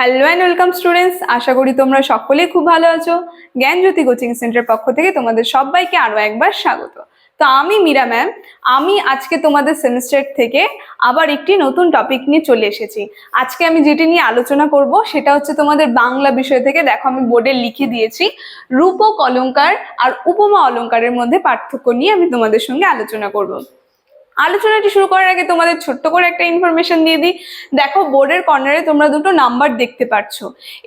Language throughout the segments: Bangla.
হ্যালো অ্যান্ড ওয়েলকাম স্টুডেন্টস আশা করি তোমরা সকলেই খুব ভালো আছো। জ্ঞানজ্যোতি কোচিং সেন্টার পক্ষ থেকে তোমাদের সবাইকে আরও একবার স্বাগত। তো আমি মীরা ম্যাম। আমি আজকে তোমাদের সেমিস্টার থেকে আবার একটি নতুন টপিক নিয়ে চলে এসেছি। আজকে আমি যেটি নিয়ে আলোচনা করব, সেটা হচ্ছে তোমাদের বাংলা বিষয় থেকে। দেখো, আমি বোর্ডে লিখে দিয়েছি, রূপক অলঙ্কার আর উপমা অলঙ্কারের মধ্যে পার্থক্য নিয়ে আমি তোমাদের সঙ্গে আলোচনা করব। আলোচনাটি শুরু করার আগে তোমাদের ছোট্ট করে একটা ইনফরমেশন দিয়ে দিই। দেখো বোর্ডের কর্নারে তোমরা দুটো নাম্বার দেখতে পাচ্ছ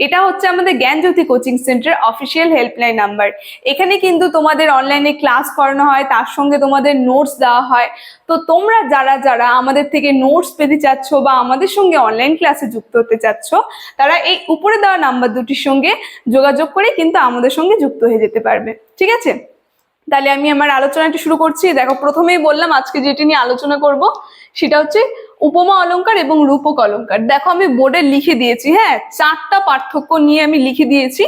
এটা হচ্ছে আমাদের Gyanjyoti coaching centre official helpline number এখানে কিন্তু তোমাদের অনলাইনে ক্লাস করানো হয়, তার সঙ্গে তোমাদের নোটস দেওয়া হয়। তো তোমরা যারা যারা আমাদের থেকে নোটস পেতে চাচ্ছ বা আমাদের সঙ্গে অনলাইন ক্লাসে যুক্ত হতে চাচ্ছ, তারা এই উপরে দেওয়া নাম্বার দুটির সঙ্গে যোগাযোগ করে কিন্তু আমাদের সঙ্গে যুক্ত হয়ে যেতে পারবে। ঠিক আছে? তাহলে আমি আমার আলোচনাটি শুরু করছি। দেখো, প্রথমেই বললাম আজকে যেটি নিয়ে আলোচনা করব, সেটা হচ্ছে উপমা অলঙ্কার এবং রূপক অলঙ্কার দেখো, আমি বোর্ডে লিখে দিয়েছি হ্যাঁ চারটা পার্থক্য নিয়ে আমি লিখে দিয়েছি।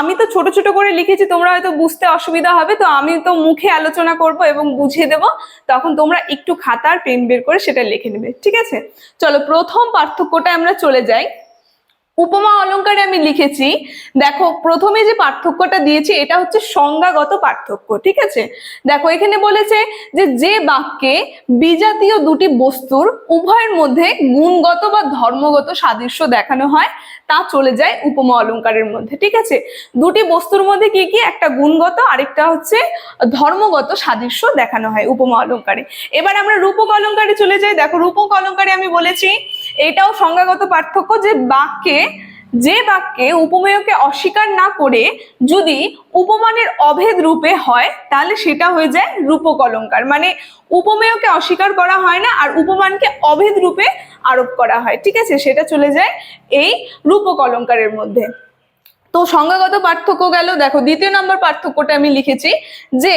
আমি তো ছোট ছোট করে লিখেছি, তোমরা হয়তো বুঝতে অসুবিধা হবে, তো আমি তো মুখে আলোচনা করব এবং বুঝিয়ে দেব, তখন তোমরা একটু খাতার পেন বের করে সেটা লিখে নেবে, ঠিক আছে? চলো, প্রথম পার্থক্যটা আমরা চলে যাই। উপমা অলঙ্কারে আমি লিখেছি। দেখো, প্রথমে যে পার্থক্যটা দিয়েছি, এটা হচ্ছে সংজ্ঞাগত পার্থক্য, ঠিক আছে? দেখো, এখানে বলেছে যে যে বাক্যে বিজাতীয় দুটি বস্তুর উভয়ের মধ্যে গুণগত বা ধর্মগত সাদৃশ্য দেখানো হয়, তা চলে যায় উপমা অলংকারের মধ্যে, ঠিক আছে? দুটি বস্তুর মধ্যে কি কি? একটা গুণগত, আরেকটা হচ্ছে ধর্মগত সাদৃশ্য দেখানো হয় উপমা অলংকারে এবার আমরা রূপক অলংকারে চলে যাই। দেখো, রূপক অলংকারে আমি বলেছি এটাও সংজ্ঞাগত পার্থক্য যে বাক্যে যে বাক্যে উপমেয়কে অস্বীকার না করে যদি উপমানের অভেদ রূপে হয়, তাহলে সেটা হয়ে যায় রূপক অলঙ্কার। মানে উপমেয়কে অস্বীকার করা হয় না, আর উপমানকে অভেদ রূপে আরোপ করা হয়। ঠিক আছে? সেটা চলে যায় এই রূপক অলঙ্কারের মধ্যে। তো সংজ্ঞাগত পার্থক্য গেল, দেখো দ্বিতীয় নম্বর পার্থক্যটা আমি লিখেছি যে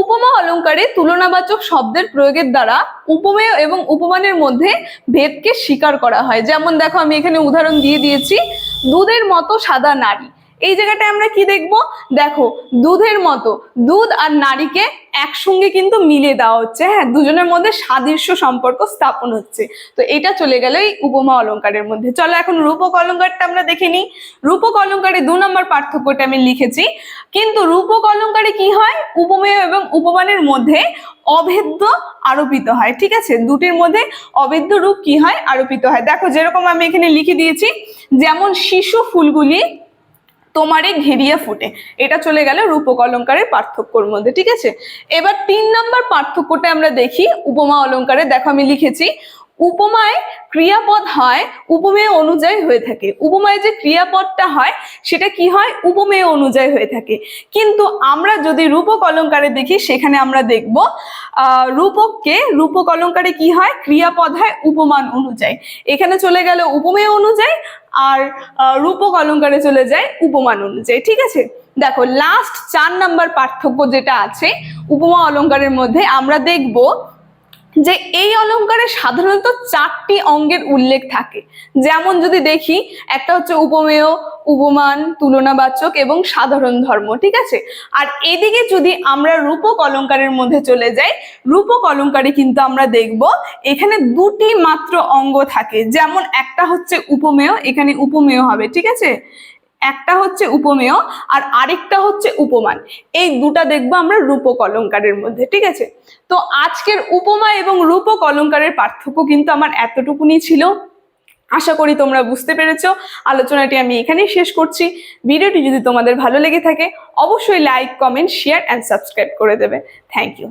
উপমা অলঙ্কারে তুলনাবাচক শব্দের প্রয়োগের দ্বারা উপমেয় এবং উপমানের মধ্যে ভেদকে স্বীকার করা হয়। যেমন দেখো আমি এখানে উদাহরণ দিয়ে দিয়েছি, দুধের মতো সাদা নারী। এই জায়গাটায় আমরা কি দেখব? দেখো, দুধের মতো। দুধ আর নারীকে একসঙ্গে কিন্তু মিলিয়ে দেওয়া হচ্ছে হ্যাঁ? দুজনের মধ্যে সাদৃশ্য সম্পর্ক স্থাপন হচ্ছে। তো এটা চলে গেল এই উপমা অলংকারের মধ্যে। চলো এখন রূপক অলংকারটা আমরা দেখে নিই। রূপক অলংকারে দু নম্বর পার্থক্যটা আমি লিখেছি। কিন্তু রূপক অলংকারে কি হয়? উপমেয় এবং উপমানের মধ্যে অভেদ্য আরোপিত হয়, ঠিক আছে? দুটির মধ্যে অভেদ্য রূপ কি হয়? আরোপিত হয়। দেখো, যেরকম আমি এখানে লিখে দিয়েছি, যেমন শিশু ফুলগুলি তোমারে ঘেরিয়া ফুটে। এটা চলে গেল রূপক অলংকারের পার্থক্যর মধ্যে, ঠিক আছে? এবার তিন নম্বর পার্থক্যটা আমরা দেখি, উপমা অলংকারে দেখো, আমি লিখেছি, উপমায় ক্রিয়াপদ হয়, উপমেয় অনুযায়ী হয়ে থাকে। উপমায় যে ক্রিয়াপদটা হয়, সেটা কি হয়? উপমেয় অনুযায়ী হয়ে থাকে। কিন্তু আমরা যদি রূপক অলংকারে দেখি, সেখানে আমরা দেখব রূপককে রূপক অলংকারে কি হয়? ক্রিয়াপদ হয় উপমান অনুযায়ী। এখানে চলে গেল উপমেয় অনুযায়ী আর রূপক অলঙ্কারে চলে যায় উপমান অনুযায়ী, ঠিক আছে? দেখো লাস্ট চার নাম্বার পার্থক্য যেটা আছে, উপমা অলঙ্কারের মধ্যে আমরা দেখব যে এই অলঙ্কারে সাধারণত চারটি অঙ্গের উল্লেখ থাকে। যেমন যদি দেখি, একটা হচ্ছে উপমেয় উপমান, তুলনাবাচক এবং সাধারণ ধর্ম, ঠিক আছে? আর এদিকে যদি আমরা রূপক অলঙ্কারের মধ্যে চলে যাই, রূপক অলংকারে কিন্তু আমরা দেখব, এখানে দুটি মাত্র অঙ্গ থাকে। যেমন একটা হচ্ছে উপমেয়, এখানে উপমেয় হবে, ঠিক আছে? একটা হচ্ছে উপমেয় আর আরেকটা হচ্ছে উপমান। এই দুটা দেখব আমরা রূপক অলংকারের মধ্যে, ঠিক আছে? তো আজকের উপমা এবং রূপক অলংকারের পার্থক্য কিন্তু আমার এতটুকুনি ছিল। আশা করি তোমরা বুঝতে পেরেছ। আলোচনাটি আমি এখানেই শেষ করছি। ভিডিওটি যদি তোমাদের ভালো লেগে থাকে, অবশ্যই like comment share and subscribe করে দেবে। Thank you